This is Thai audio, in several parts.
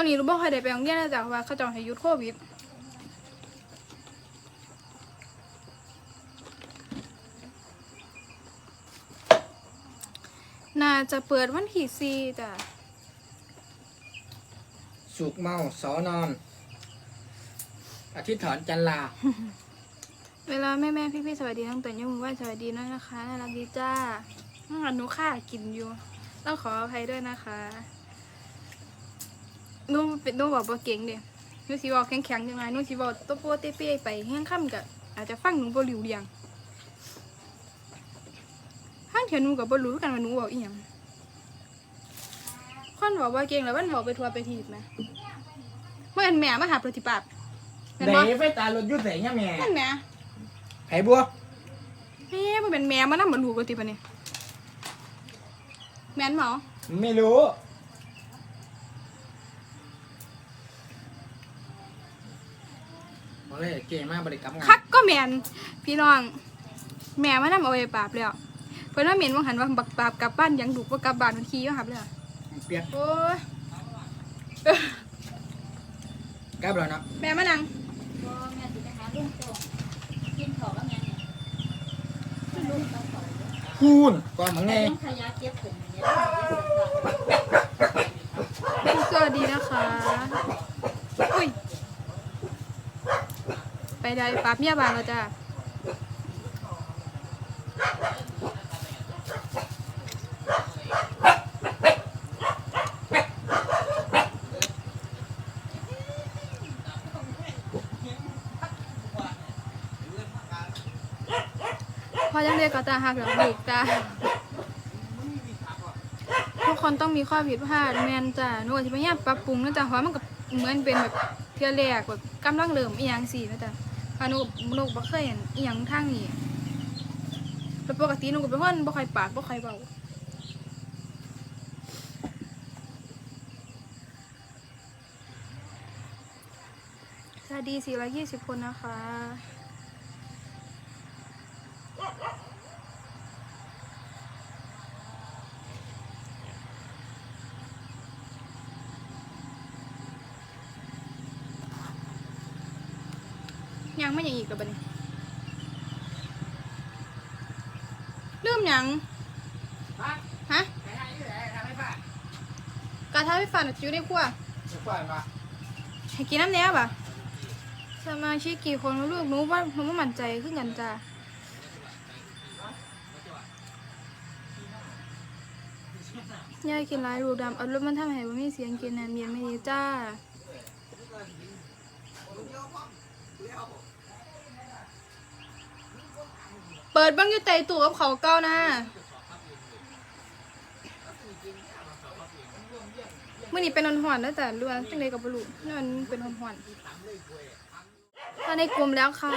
ช่วงนี้รู้บ่ค่อยได้ไปโรงเรียนนะจ๊ะเพราะว่าเขาเจะให้หยุดโควิดน่าจะเปิดวันที่สี่จ้ะสุกเมาเสานอนอาทิตย์ถอนจันลา เวลาแม่แม่พี่พี่ๆสวัสดีทั้งตื่นยกมือไหว้สวัสดีด้วยนะคะน่ารักดีจ้าน้องอันหนูค่ากินอยู่ ต้องขออภัยด้วยนะคะห นูเป็นหนูบอกว่าเก่งเด้หนูสิบอกแข็งๆยังไงหนูสิบอกตัวโปเตเป้ไปแห้งค่ำกับอาจจะฟังหนูบ่รู้เรียงห้างเถียวหนูกับบ่รู้กันว่าหนูบอกอีหยังคนบอกว่าเก่งแล้วมันบอกไปทัวร์ไปทีบไหมเมื่อเห็นแม่มาหาปฏิปัติเห็นไหนบ่ไฟตารถอยุ่ใส่เนี่ยแม่นั่นแหม่ไผบัวแม่มันเป็นแม่มันน่ะมันรู้กันติปะเนี่ยแม่นเหรอไม่รู้ เลยเก่งมากบริกรรมงาคันกก็แม่นพี่น้อง แม่มันนำเอาไปปราบแล้วเพิ่นว่าเหม็นว่าหันว่าบักปราบกลับบ้านยังดุว่ากลับบ้านมันขี้ว่าหับเลยอะเปลี่ยนโอ้ยกลับแล้วเนาะแม่มานั่งบ่แม่สิไปหาลุงโตกินข้าวกับหยังเนี่ยลุงต้องขอคูนก่อนมึงไงลุงขยะเก็บขึ้นเนี่ยสวัสดีนะคะอุ้ย ไปได้ปราบเมียบานแล้วจ้าพอยังเรียกก็ตาหักแล้วลูกตาทุกคนต้องมีข้อผิดพลาดแมนจ้ะหนูก็จะพยายามปรับปรุงนะจ๊ะเพราะมันก็เหมือนเป็นแบบเทื่อแรกแบบกำลังเริ่มอีหยังสินะจ๊ะ พราะหนูหนูบ่เคยเห็นอีหยังทางนี้แล้วปกตินูก็เป็นคนบ่ค่อยปากบ่ค่อยเบาสวัสดี420 คนนะคะ ไม่ยังอีกกับบัดนี้เริ่มยังฮะกระทะไฟฟ้าน่ะอยู่ในครัวให้กินน้ำแน่ป่ะสมาชิกกี่คนลูกหนูว่าหนูว่ามั่นใจขึ้นกันจ้าย่ากินหลายรูดำเอารถมันทำให้ว่มีเสียงกินแหนมเย็นไม่ดีจ้า เปิดบ้างอยู่ใจตู่กับเขาเก้านะเมื่อนี้เป็นนอนหอนๆนะแต่เรื่องจังเลยกับบลูนี่นเป็นนอนหอนๆตอนในกลุ่มแล้วค่ะ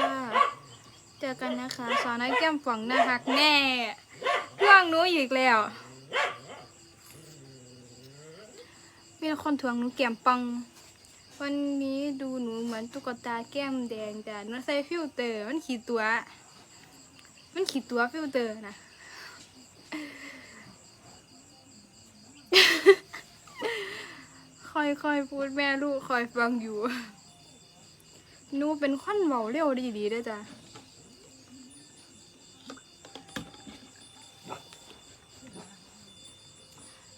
เจอกันนะคะสาวน้อยแก้มฝังน้าหักแน่เรื่องนู้อีกแล้ว มีคนทวงหนูแก้มปัง วันนี้ดูหนูเหมือนตุ๊กตาแก้มแดงแต่หนูใส่ฟิลเตอร์มันขีดตัว มันขีดตัวฟิลเตอร์นะคอยคอยพูดแม่ลูกคอยฟังอยู่นูเป็นคนเบาเร็วดีดีๆเด้วยจ้ะ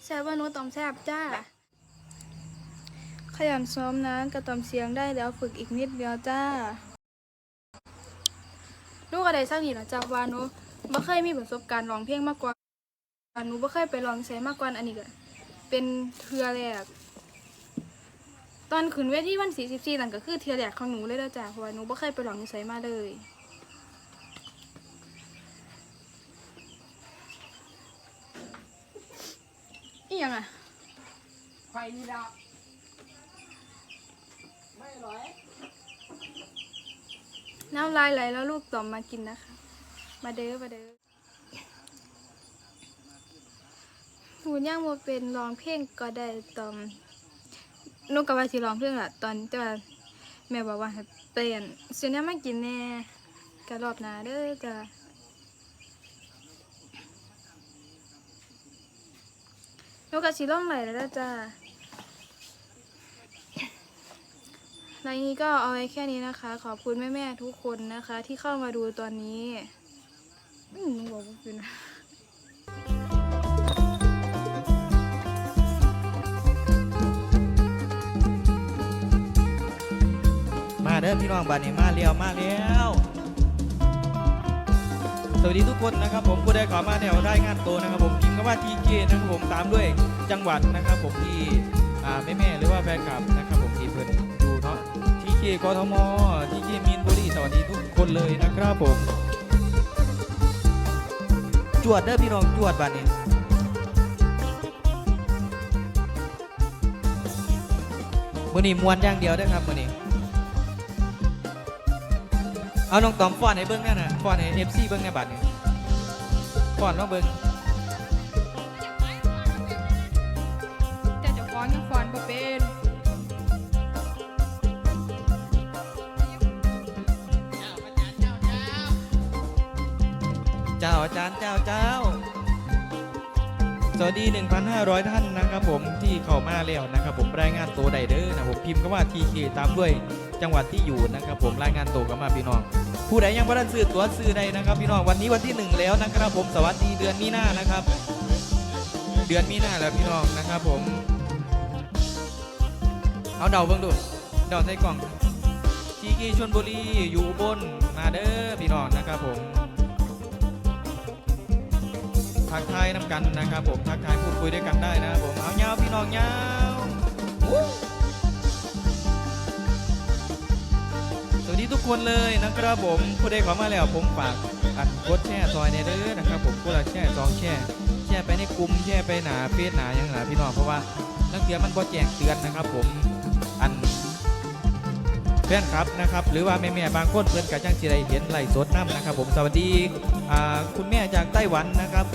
แซ่บว่านูตอมแซ่บจ้า ขยันซ้อมนะกระตอมเสียงได้แล้วฝึกอีกนิดเดียวจ้า กอะไรสักนิดนะจากว่าหนูบ่เคยมีประสบการณ์ร้องเพลงมากกว่าหนูบ่เคยไปร้องใช้มากกว่าอันนี้ก็เป็นเทือแรกตอนขึ้นเวทีวันสี่สิบสี่นั่นก็คือเทือแรกของหนูเลยแล้วจ้ะเพราะว่าหนูบ่เคยไปร้องใช้มาเลยอีหยังอะไฟนี่ดาวไม่ร่อย น้ำลายไหลแล้วลูกต่อมมากินนะคะ มาเด้อมาเด้อหนูย่างมาเป็นร้องเพลงก็ได้ตอมนูกับว่าสิร้องเพลงละตอนแต่ว่าแม่บอกว่าให้เปลี่ยนสิ่งนี้มากินแน่กะรอบหน้าเด้อจ้ะนูกับสิร้องไหลแล้วจ้ะ รายนี้ก็เอาไว้แค่นี้นะคะ ขอบคุณแม่ๆทุกคนนะคะ ที่เข้ามาดูตอนนี้อืมบอกว่าคือนะมาเด้อพี่น้องบ้านนี้มาเลี้ยวมาแล้วสวัสดีทุกคนนะครับผมผู้ได้ขอมาแนวได้งานโตนะครับ ผมพิมพ์คำว่าทีเนะครับผมตามด้วยจังหวัดนะครับ ผมที่อ่แม่หรือว่าแฟนคลับนะครับ เกทมทีเกมีนบุรีสวัสดีทุกคนเลยนะครับผม จวดเด้อพี่น้องจวดบ้านนี้มือนี้มวนอย่างเดียวได้ครับมือนี้เอาน้องตอมฟ้อนให้เบิ้งแน่น่ะฟ้อนให้เอฟซีเบิ้งในบัตรนี่ฟ้อนน้องเบิ้ง เจ้าอาจารย์เจ้าเจ้า สวัสดี 1,500 ท่านนะครับผมที่เข้ามาแล้วนะครับผมรายงานตัวไดเดอร์นะผมพิมพ์คำว่าทีเคตามด้วยจังหวัดที่อยู่นะครับผมรายงานตัวกันมาพี่น้อง ผู้ใดยังไม่ได้ซื้อตัวซื้อใดนะครับพี่น้องวันนี้วันที่หนึ่งแล้วนะครับผมสวัสดีเดือนมีนานะครับ เดือนมีนาแล้วพี่น้องนะครับผมเอาเดาเบิ่งดูเดาใส่กล่องทีกีชนบุรีอยู่บนมาเด้อพี่น้องนะครับผม ทักทายน้ำกันนะครับผมทักทายพูดคุยด้วยกันได้นะครับผมเอาเงาพี่น้องเงาสวัสดีทุกคนเลยนะครับผมผู้ใดขอมาแล้วผมฝากอันกดแช่ซอยในเด้อนะครับผมกดละแช่สองแช่แช่ไปในกลุ่มแช่ไปหนาเฟซหนาอย่างหนาพี่น้องเพราะว่านักเรียนมันบ่แจ้งเตือนนะครับ ผมอันเพื่อนครับนะครับหรือว่าแม่ๆบางคนเพื่อนกับจังสิได้เห็นไล่สดน้ำนะครับ ผมสวัสดีคุณแม่จากไต้หวันนะครับ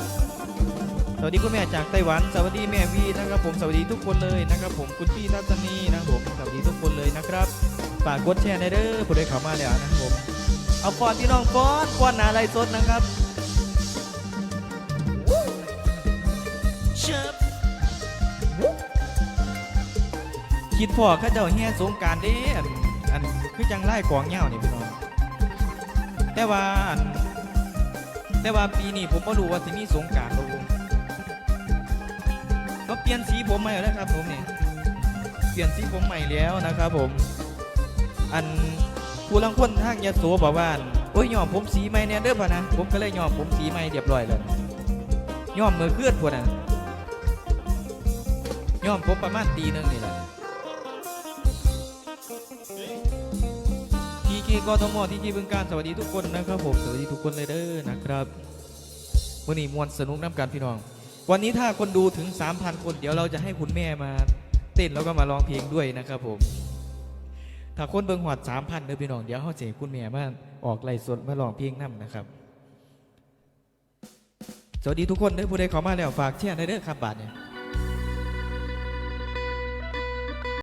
สวัสดีคุณแม่จากไต้หวัน สวัสดีแม่วีนะครับผมสวัสดีทุกคนเลยนะครับผมคุณพี่ทัศนีนะครับผมสวัสดีทุกคนเลยนะครับฝากกดแชร์ในเด้อผู้ใดเข้ามาแล้วนะครับผมเอาฟอนพี่น้องฟอนฟอนหนาไรสดนะครับเชิบคิดพอข้าเจ้าเฮียสงการเด้อันอันคือจังไล่กองเหย้านี่พี่น้องแต่ว่าอันแต่ว่าปีนี้ผมก็รู้ว่าสิมีสงการบ่ เปลี่ยนสีผมใหม่แล้วครับผมนี่เปลี่ยนสีผมใหม่แล้วนะครับผม อันผู้ลังคนทางยะโสบอกว่าโอ้ยยอมผมสีใหม่เนี่ยเด้อพ่ะนะผมก็เลยยอมผมสีใหม่เรียบร้อยแล้วยอมมือเคลื่อนพวกนั้นยอมผมประมาณตีหนึงนี่แหละทีกีกทมทีกีบึงการสวัสดีทุกคนนะครับผมสวัสดีทุกคนเลยเด้อนะครับวันนี้มวนสนุกน้ำกันพี่น้อง วันนี้ถ้าคนดูถึง 3,000 คน เดี๋ยวเราจะให้คุณแม่มาเต้นแล้วก็มาร้องเพลงด้วยนะครับผม ถ้าคนเบิ่งหอด3,000เด้อพี่น้องเดี๋ยวเขาจคุณแม่มาออกไล่สดมาร้องเพลงนํนะครับ สวัสดีทุกคนเด้อผู้ใดเข้ามาแล้วฝากแชร์ในเด้อครับบาทเนี่ย